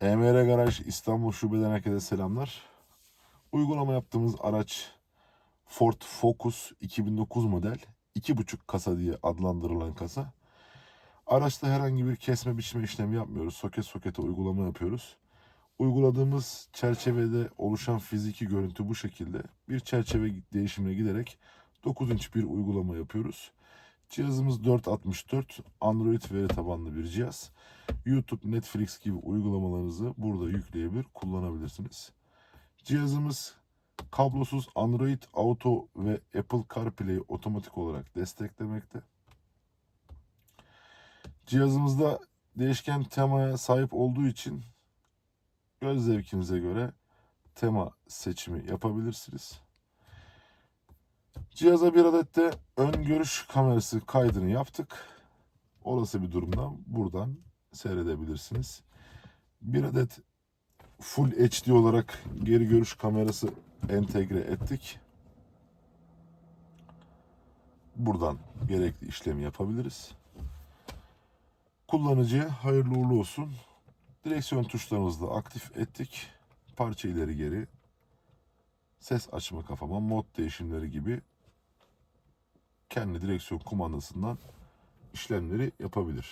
EMR Garaj İstanbul Şube'den herkese selamlar. Uygulama yaptığımız araç Ford Focus 2009 model 2.5 kasa diye adlandırılan kasa. Araçta herhangi bir kesme biçme işlemi yapmıyoruz. Soket sokete uygulama yapıyoruz. Uyguladığımız çerçevede oluşan fiziki görüntü bu şekilde. Bir çerçeve değişimine giderek 9 inç bir uygulama yapıyoruz. Cihazımız 464 Android veri tabanlı bir cihaz. YouTube, Netflix gibi uygulamalarınızı burada yükleyebilir, kullanabilirsiniz. Cihazımız kablosuz Android Auto ve Apple CarPlay'i otomatik olarak desteklemekte. Cihazımızda değişken temaya sahip olduğu için göz zevkinize göre tema seçimi yapabilirsiniz. Cihaza bir adet de ön görüş kamerası kaydını yaptık. Olası bir durumda buradan seyredebilirsiniz. Bir adet Full HD olarak geri görüş kamerası entegre ettik. Buradan gerekli işlemi yapabiliriz. Kullanıcıya hayırlı uğurlu olsun. Direksiyon tuşlarımızı da aktif ettik. Parça ileri geri, ses açma kafama, mod değişimleri gibi kendi direksiyon kumandasından işlemleri yapabilir.